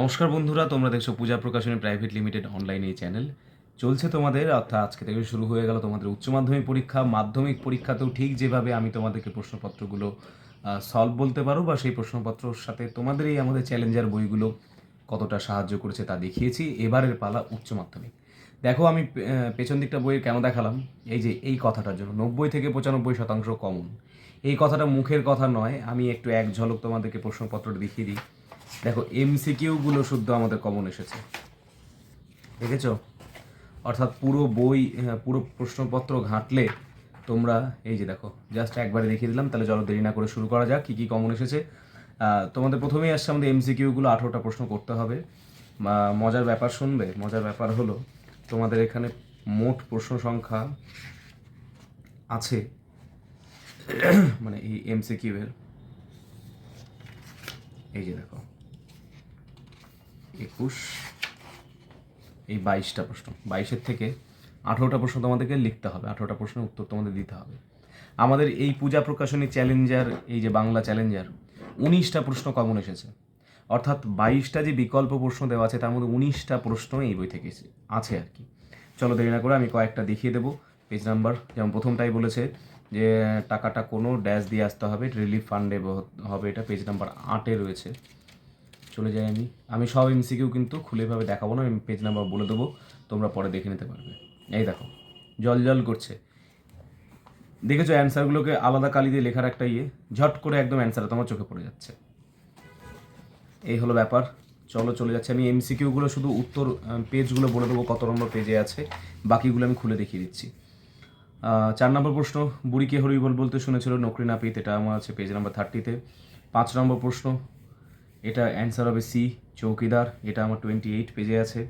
নমস্কার বন্ধুরা, তোমরা দেখছ Puja Prakashani private limited online এই চ্যানেল চলছে তোমাদের, অর্থাৎ আজকে থেকে শুরু হয়ে গেল তোমাদের উচ্চ মাধ্যমিক পরীক্ষা। মাধ্যমিক পরীক্ষাতেও ঠিক যেভাবে আমি তোমাদেরকে প্রশ্নপত্রগুলো সলভ বলতে পারো, বা সেই প্রশ্নপত্রর সাথে তোমাদের এই আমাদের চ্যালেঞ্জার বইগুলো কতটা সাহায্য করেছে তা দেখিয়েছি। এবারের পালা উচ্চ মাধ্যমিক। দেখো আমি পেছন দিকটা বইয়ের কেন দেখালাম? এই যে, এই কথাটার জন্য। নব্বই থেকে পঁচানব্বই শতাংশ কমন এই কথাটা মুখের কথা নয়, আমি একটু এক ঝলক তোমাদেরকে প্রশ্নপত্রটা দেখিয়ে দিই। দেখো এমসিকিউগুলো শুদ্ধ আমাদের কমন এসেছে। দেখেছ? অর্থাৎ পুরো বই হ্যাঁ, পুরো প্রশ্নপত্র ঘাঁটলে তোমরা এই যে দেখো জাস্ট একবারে দেখিয়ে দিলাম তাহলে চলো দেরি না করে শুরু করা যাক কী কী কমন এসেছে। তোমাদের প্রথমেই আসছে আমাদের এমসিকিউগুলো আঠেরোটা প্রশ্ন করতে হবে। মজার ব্যাপার শুনবে? মজার ব্যাপার হলো তোমাদের এখানে মোট প্রশ্ন সংখ্যা আছে মানে এই এমসিকিউ এর। এই যে দেখো একুশ। এই বাইশটা প্রশ্ন। বাইশের থেকে আঠেরোটা প্রশ্ন তোমাদেরকে লিখতে হবে। আঠেরোটা প্রশ্নের উত্তর তোমাদের দিতে হবে। আমাদের এই পূজা প্রকাশনী চ্যালেঞ্জার, এই যে বাংলা চ্যালেঞ্জার, উনিশটা প্রশ্ন কমন এসেছে। অর্থাৎ বাইশটা যে বিকল্প প্রশ্ন দেওয়া আছে, তার মধ্যে উনিশটা প্রশ্ন এই বই থেকে আছে আর কি। চলো দেরি না করে আমি কয়েকটা দেখিয়ে দেবো। পেজ নাম্বার, যেমন প্রথমটাই বলেছে যে টাকাটা কোনো ড্যাশ দিয়ে আসতে হবে, রিলিফ ফান্ডে হবে এটা। পেজ নাম্বার আটে রয়েছে। চলে যাই আমি। আমি সব এমসিকিউ কিন্তু খুলেভাবে দেখাবো না, আমি পেজ নাম্বার বলে দেবো, তোমরা পরে দেখে নিতে পারবে। এই দেখো, জল জল করছে। দেখেছ অ্যান্সারগুলোকে আলাদা কালি দিয়ে লেখার একটা ইয়ে? ঝট করে একদম অ্যান্সার তোমার চোখে পড়ে যাচ্ছে। এই হলো ব্যাপার। চলো চলে যাচ্ছে। আমি এমসিকিউগুলো শুধু উত্তর পেজগুলো বলে দেবো কত নম্বর পেজে আছে। বাকিগুলো আমি খুলে দেখিয়ে দিচ্ছি। চার নম্বর প্রশ্ন বুড়িকে হরিবল বলতে শুনেছিল? নকরি নাপিত এটা আমার আছে পেজ নাম্বার থার্টিতে পাঁচ নম্বর প্রশ্ন এটা অ্যান্সার হবে সি চৌকিদার। এটা আমার টোয়েন্টি এইট পেজে আছে।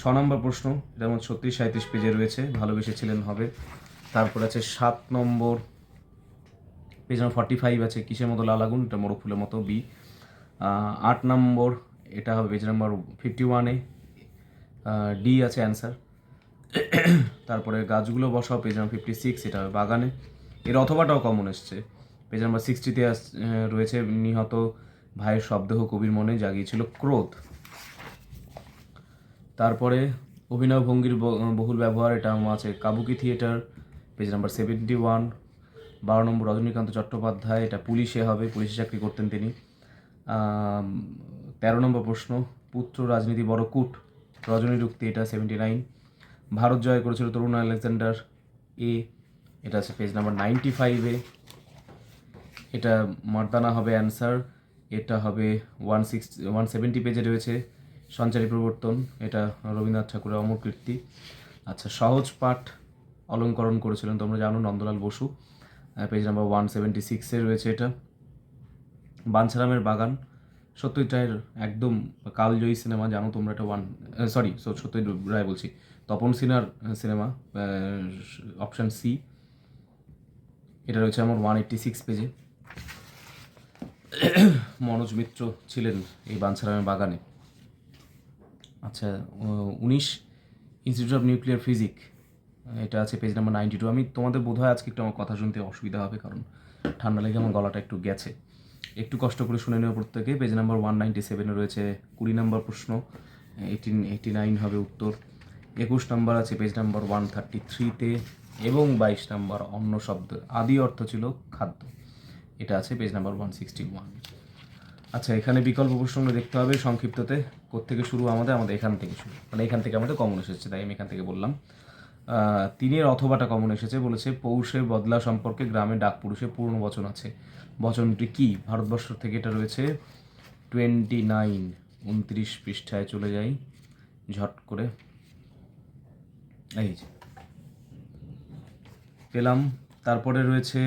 ছ নম্বর প্রশ্ন, এটা আমার ছত্রিশ সাঁত্রিশ পেজে রয়েছে, ভালোবেসেছিলেন হবে। তারপর আছে সাত নম্বর পেজ নাম্বার ফর্টি ফাইভ আছে, কিসের মতো লাল আগুন? এটা মোরগ ফুলের মতো বি আট নম্বর, এটা হবে পেজ নাম্বার ফিফটি ওয়ানে ডি আছে অ্যান্সার তারপরে গাছগুলো বসাও পেজ নাম্বার ফিফটি সিক্স এটা হবে বাগানে। এর অথবাটাও কমন এসছে। পেজ নাম্বার সিক্সটিতে রয়েছে, নিহত ভাইয়ের শব্দেহ কবির মনে জাগিয়েছিল ক্রোধ। তারপরে অভিনয় ভঙ্গির বহুল ব্যবহার, এটা আছে kabuki theatre, page number seventy one বারো নম্বর রজনীকান্ত চট্টোপাধ্যায়, এটা পুলিশে হবে, পুলিশে চাকরি করতেন তিনি। তেরো নম্বর প্রশ্ন, পুত্র রাজনীতি বড় কূট রজনীর উক্তি এটা সেভেন্টি নাইন ভারত জয় করেছিল তরুণ আলেকজান্ডার, এ, এটা আছে পেজ নাম্বার নাইনটি ফাইভে এটা মার্দানা হবে অ্যান্সার এটা হবে ওয়ান সিক্স ওয়ান সেভেন্টি পেজে রয়েছে সঞ্চারী প্রবর্তন, এটা রবীন্দ্রনাথ ঠাকুরের অমর কীর্তি। আচ্ছা সহজ পাঠ অলঙ্করণ করেছিলেন তোমরা জানো Nandalal Basu. Page number one seventy সিক্সে রয়েছে এটা। বাঞ্ছারামের বাগান, সত্যজিৎ রায়ের একদম কালজয়ী সিনেমা, জানো তোমরা এটা ওয়ান সরি সত্যজিৎ রায় বলছি। তপন সিনহার সিনেমা অপশান সি এটা রয়েছে আমার ওয়ান এইট্টি সিক্স পেজে মনোজ মিত্র ছিলেন এই বাঞ্ছারামের বাগানে। আচ্ছা উনিশ ইনস্টিটিউট অফ নিউক্লিয়ার ফিজিক এটা আছে পেজ নাম্বার নাইনটি টু আমি তোমাদের বোধ হয় আজকে একটু আমার কথা শুনতে অসুবিধা হবে, কারণ ঠান্ডা লেগে আমার গলাটা একটু গেছে। একটু কষ্ট করে শুনে নেওয়া প্রত্যেকে পেজ নাম্বার ওয়ান নাইনটি সেভেনে রয়েছে কুড়ি নম্বর প্রশ্ন এইটিন এইটি নাইন হবে উত্তর। একুশ নম্বর আছে পেজ নাম্বার ওয়ান থার্টি থ্রিতে এবং বাইশ নাম্বার অন্য শব্দ, আদি অর্থ ছিল খাদ্য। এটা আছে page number one sixty one আচ্ছা এখানে বিকল্প প্রশ্নগুলো দেখতে হবে সংক্ষিপ্ততে, কোত্থেকে শুরু আমাদের আমাদের এখান থেকে শুরু। মানে এখান থেকে আমাদের কমন এসেছে, তাই আমি এখান থেকে বললাম। তিনের অথবাটা কমন এসেছে, বলেছে পৌষের বদলা সম্পর্কে গ্রামে ডাক পুরুষের পূর্ণ বচন আছে। বচনটি কি? ভারতবর্ষ থেকে এটা রয়েছে টোয়েন্টি নাইন উনত্রিশ পৃষ্ঠায় চলে যাই, ঝট করে। এই পেলাম। তারপরে রয়েছে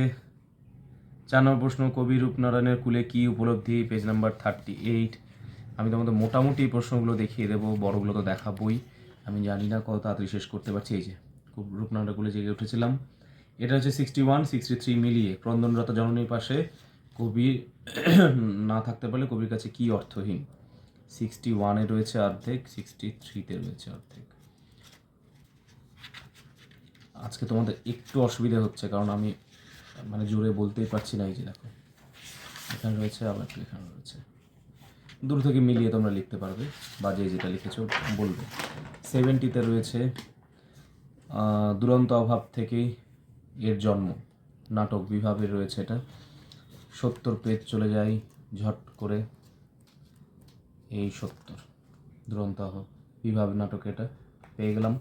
চার নম্বর প্রশ্ন, কবি রূপনারায়ণের কুলে কি উপলব্ধি? পেজ নাম্বার থার্টি এইট আমি তোমাদের মোটামুটি প্রশ্নগুলো দেখিয়ে দেবো, বড়গুলো তো দেখাবই। আমি জানি না কত তাড়াতাড়ি শেষ করতে পারছি, এই যে রূপনারায়ণ কুলে জেগে উঠেছিলাম। এটা হচ্ছে সিক্সটি ওয়ান সিক্সটি থ্রি মিলিয়ে, ক্রন্দনরত জননীর পাশে কবি না থাকতে পারলে কবির কাছে কি অর্থহীন? সিক্সটি ওয়ানে রয়েছে অর্ধেক সিক্সটি থ্রিতে রয়েছে অর্ধেক। আজকে তোমাদের একটু অসুবিধা হচ্ছে, কারণ আমি মানে জোরে বলতেই পারছি না এই যে দেখো। এখানে রয়েছে, আবার এখানে রয়েছে? দূর থেকে মিলিয়ে তোমরা লিখতে পারবে বা যে যেটা লিখেছো বলবে। সেভেন্টিতে রয়েছে দুরন্ত অভাব থেকেই এর জন্ম। নাটক বিভাবে রয়েছে এটা। সত্তর পেজ চলে যাই ঝট করে। এই সত্তর, দুরন্ত অভাব বিভাব নাটক এটা, পেয়ে গেলাম।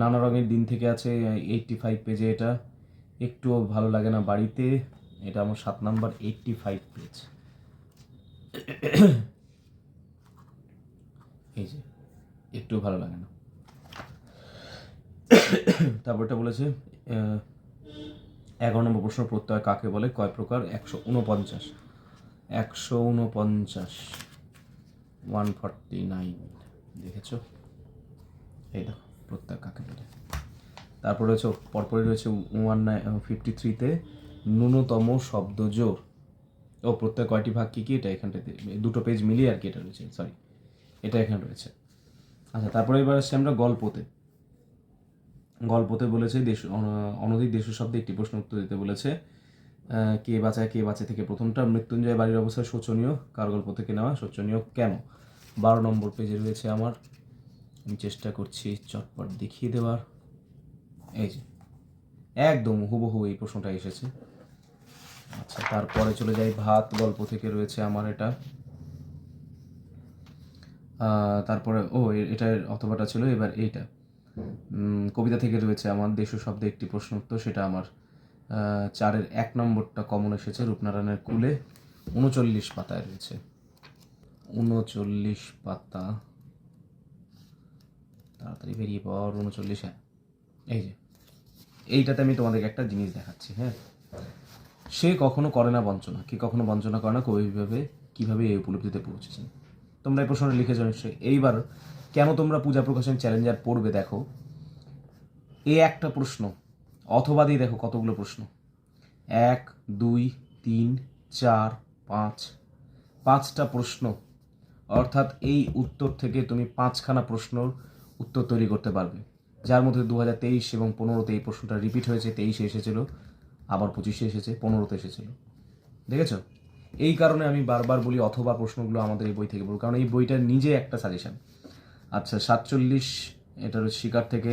নানা রঙের দিন থেকে আছে এইটটি ফাইভ পেজে এটা। একটুও ভালো লাগে না বাড়িতে। এটা আমার সাত নাম্বার এইটটি ফাইভ পেজ এই যে, একটুও ভালো লাগে না। তারপরটা বলেছে এগারো নম্বর প্রশ্ন প্রত্যয় কাকে বলে? কয় প্রকার? একশো উনপঞ্চাশ। একশো উনপঞ্চাশ। ওয়ান ফর্টি নাইন দেখেছ? এই দেখো, প্রত্যয় কাকে বলে? তারপর রয়েছে, পরপরই রয়েছে ওয়ান ফিফটি থ্রিতে ন্যূনতম শব্দ জোর। ও প্রত্যেক কয়টি ভাগ, কী কী? এটা এখানটাতে দুটো পেজ মিলিয়ে আর কি এটা রয়েছে সরি এটা এখানে রয়েছে। আচ্ছা তারপরে এবার আসছি আমরা গল্পতে। গল্পতে বলেছে দেশ, অন- অনধিক দেশ শব্দে একটি প্রশ্ন উত্তর দিতে বলেছে কে বাঁচায়, কে বাঁচে থেকে প্রথমটা, মৃত্যুঞ্জয় বাড়ির অবস্থা শোচনীয়, কার গল্প থেকে নেওয়া, শোচনীয় কেন? বারো নম্বর পেজে রয়েছে আমার, আমি চেষ্টা করছি চটপট দেখিয়ে দেওয়ার। এই যে, একদম হুবহু এই প্রশ্নটা এসেছে। আচ্ছা তারপরে চলে যাই, ভাত গল্প থেকে রয়েছে আমার এটা। তারপরে, ও এটার অথবাটা ছিল, এবার এইটা। কবিতা থেকে রয়েছে আমার দেশ শব্দে একটি প্রশ্ন উত্তর সেটা আমার চারের এক নম্বরটা কমন এসেছে, রূপনারায়ণের কুলে, উনচল্লিশ পাতায় রয়েছে। উনচল্লিশ পাতা। তাড়াতাড়ি বেরিয়ে পর উনচল্লিশ হ্যাঁ এই যে। এইটাতে আমি তোমাদেরকে একটা জিনিস দেখাচ্ছি হ্যাঁ? সে কখনো করে না বঞ্চনা, কি কখনো বঞ্চনা করে না কবিভাবে কীভাবে এই উপলব্ধিতে পৌঁছেছেন তোমরা এই প্রশ্নটা লিখেছো নিশ্চয়ই। এইবার, কেন তোমরা পূজা প্রকাশন চ্যালেঞ্জার পড়বে দেখো। এ একটা প্রশ্ন, অথবা দিয়ে দেখো কতগুলো প্রশ্ন। এক, দুই, তিন, চার, পাঁচ। পাঁচটা প্রশ্ন, অর্থাৎ এই উত্তর থেকে তুমি পাঁচখানা প্রশ্নর উত্তর তৈরি করতে পারবে। যার মধ্যে দু হাজার তেইশ এবং পনেরোতে এই প্রশ্নটা রিপিট হয়েছে, তেইশে এসেছিল, আবার পঁচিশে এসেছে, পনেরোতে এসেছিল। দেখেছ? এই কারণে আমি বারবার বলি অথবা প্রশ্নগুলো আমাদের এই বই থেকে বলব কারণ এই বইটা নিজে একটা সাজেশন আচ্ছা সাতচল্লিশ, এটা রয়েছে শিকার থেকে,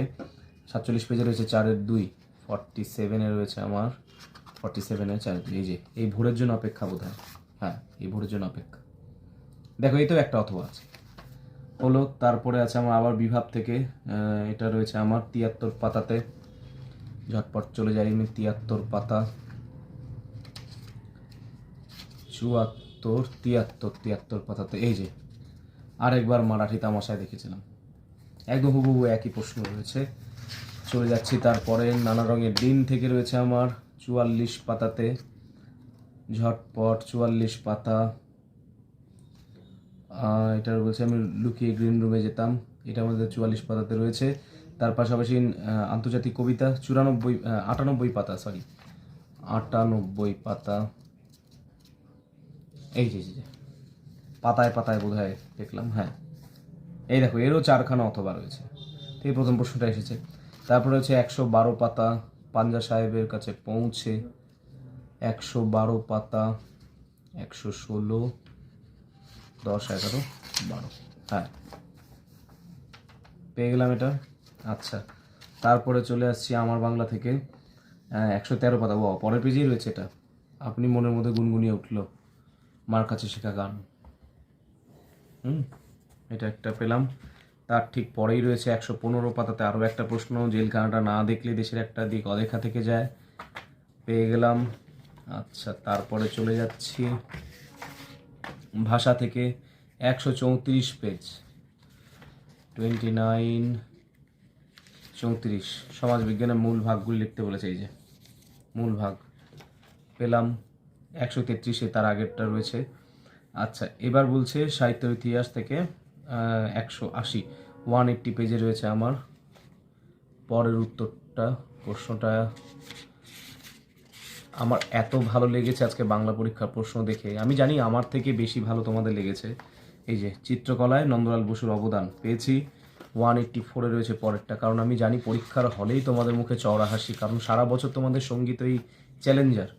সাতচল্লিশ পেজে রয়েছে চারের দুই ফর্টি সেভেনে রয়েছে আমার ফর্টি সেভেনে দুই এই যে, এই ভোরের জন্য অপেক্ষা বোধ হয় হ্যাঁ এই ভোরের জন্য অপেক্ষা। দেখো এই তো একটা অথবা আছে। হলো, তারপরে আছে আমার আবার বিভাব থেকে এটা রয়েছে আমার তিয়াত্তর পাতাতে। ঝটপট চলে যাই আমি, তিয়াত্তর পাতা। চুয়াত্তর, তিয়াত্তর তিয়াত্তর পাতাতে। এই যে, আরেকবার মারাঠি তামাশায় দেখেছিলাম। একদম হুবহু একই প্রশ্ন রয়েছে। চলে যাচ্ছি তারপরে, নানা রঙের দিন থেকে রয়েছে আমার চুয়াল্লিশ পাতাতে। ঝটপট চুয়াল্লিশ পাতা। এটার বলছে, আমি লুকিয়ে গ্রিন রুমে যেতাম। এটা আমাদের চুয়াল্লিশ পাতাতে রয়েছে। তার পাশাপাশি আন্তর্জাতিক কবিতা, চুরানব্বই আটানব্বই পাতা সরি আটানব্বই পাতা। এই যে পাতায় পাতায় বোধ দেখলাম হ্যাঁ। এই দেখো, এরও চারখানা অথবা রয়েছে। এই প্রথম প্রশ্নটা এসেছে। তারপরে হচ্ছে, একশো বারো পাতা পাঞ্জা সাহেবের কাছে পৌঁছে, একশো বারো পাতা, একশো ষোলো দশ, এগারো, বারো। হ্যাঁ। পেয়ে গেলাম এটা। আচ্ছা। তারপরে চলে আসছি আমার বাংলা থেকে একশো তেরো পাতা। ও, পরের পেজেই রয়েছে এটা। আপনি মনের মধ্যে গুনগুনিয়ে উঠল। মার কাছে শেখা গান। হুম? এটা একটা পেলাম। তার ঠিক পরেই রয়েছে একশো পনেরো পাতাতে আরও একটা প্রশ্ন। জেলখানাটা না দেখলে দেশের একটা দিক অদেখা থেকে যায়। পেয়ে গেলাম। আচ্ছা তারপরে চলে যাচ্ছি। ভাষা থেকে একশো চৌত্রিশ পেজ টোয়েন্টি নাইন চৌত্রিশ। সমাজবিজ্ঞানের মূল ভাগগুলি লিখতে বলেছে এই যে, মূল ভাগ। পেলাম একশো তেত্রিশে, তার আগেরটা রয়েছে। আচ্ছা এবার বলছে সাহিত্য ইতিহাস থেকে একশো আশি। ওয়ান এইট্টি পেজে রয়েছে আমার। পরের উত্তরটা, প্রশ্নটা আমার এত ভালো লেগেছে আজকে বাংলা পরীক্ষার প্রশ্ন দেখে। আমি জানি আমার থেকে বেশি ভালো তোমাদের লেগেছে। এই যে চিত্রকলায় নন্দলাল বসুর অবদান পেয়েছি। ওয়ান এইট্টি ফোরে রয়েছে পরেরটা। কারণ আমি জানি পরীক্ষার হলেই তোমাদের মুখে চওড়া হাসি। কারণ সারা বছর তোমাদের সংগীত ওই চ্যালেঞ্জার।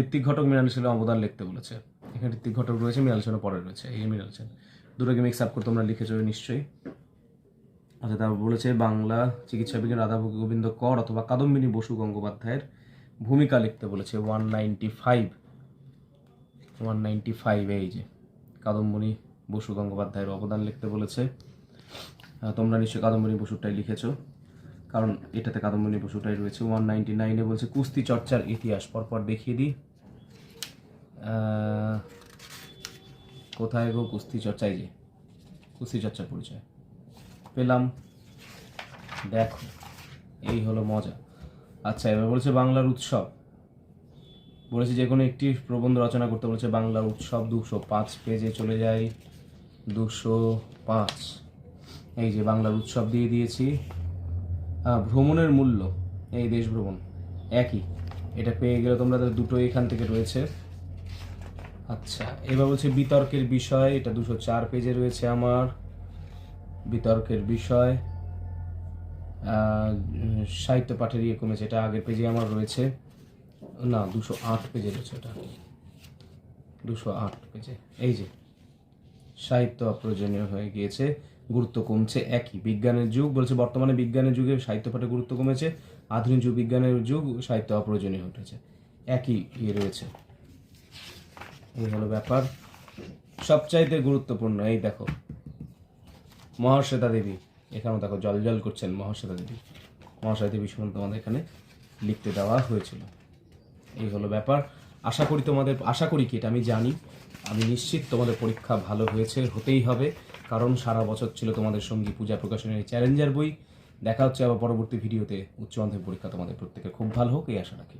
ঋত্বিক ঘটক মৃণাল অবদান লিখতে বলেছে। এখানে ঋত্বিক ঘটক রয়েছে, মৃণাল পরে রয়েছে। এই মৃণাল দুটোকে মিক্স আপ করে তোমরা লিখেছো নিশ্চয়ই। আচ্ছা তারপর বলেছে, বাংলা চিকিৎসা বিজ্ঞান রাধা গোবিন্দ কর অথবা কাদম্বিনী বসু গঙ্গোপাধ্যায়ের ভূমিকা লিখতে বলেছে। One ninety five one ninety five এই যে কাদম্বিনী বসু গঙ্গোপাধ্যায়ের অবদান লিখতে বলেছে। তোমরা নিশ্চয়ই কাদম্বিনী বসুরটাই লিখেছো, কারণ এটাতে কাদম্বিনী বসুটাই রয়েছে। ওয়ান নাইনটি নাইনে বলছে, কুস্তি চর্চার ইতিহাস, পরপর দেখিয়ে দিই। কোথায় গো কুস্তি চর্চায় যে, কুস্তি চর্চার পরিচয়। পেলাম, দেখো, এই হলো মজা। আচ্ছা এবার বলছে বাংলার উৎসব। বলেছে যে কোনো একটি প্রবন্ধ রচনা করতে বলেছে বাংলার উৎসব দুশো পাঁচ পেজে চলে যায়। দুশো পাঁচ। এই যে বাংলার উৎসব দিয়ে দিয়েছি। ভ্রমণের মূল্য। এই দেশ ভ্রমণ। একই। এটা পেয়ে গেলে তোমরা দুটো এখান থেকে রয়েছে। আচ্ছা এবার বলছে বিতর্কের বিষয়। এটা দুশো চার পেজে রয়েছে আমার। বিতর্কের বিষয়। সাহিত্য পাঠের ইয়ে কমেছে, এটা আগের পেজে আমার রয়েছে। না, দুশো আট পেজে রয়েছে এটা। দুশো আট পেজে এই যে, সাহিত্য অপ্রয়োজনীয় হয়ে গিয়েছে, গুরুত্ব কমছে একই। বিজ্ঞানের যুগ, বলছে বর্তমানে বিজ্ঞানের যুগে সাহিত্য পাঠে গুরুত্ব কমেছে, আধুনিক যুগ, বিজ্ঞানের যুগ, সাহিত্য অপ্রয়োজনীয় উঠেছে। একই ইয়ে রয়েছে। এই হলো ব্যাপার। সবচাইতে গুরুত্বপূর্ণ, এই দেখো, মহাশ্বেতা দেবী। এখানেও দেখো জল জল করছেন মহাশ্বেতা দেবী। মহাশ্বেতা দেবী সম্বন্ধে তোমাদের এখানে লিখতে দেওয়া হয়েছিল। এই হলো ব্যাপার। আশা করি তোমাদের, আশা করি কি এটা আমি জানি। আমি নিশ্চিত তোমাদের পরীক্ষা ভালো হয়েছে, হতেই হবে। কারণ সারা বছর ছিল তোমাদের সঙ্গী পূজা প্রকাশনের চ্যালেঞ্জার বই। দেখা হচ্ছে আবার পরবর্তী ভিডিওতে। উচ্চ মাধ্যমিক পরীক্ষা তোমাদের প্রত্যেকের খুব ভালো হোক, এই আশা রাখি।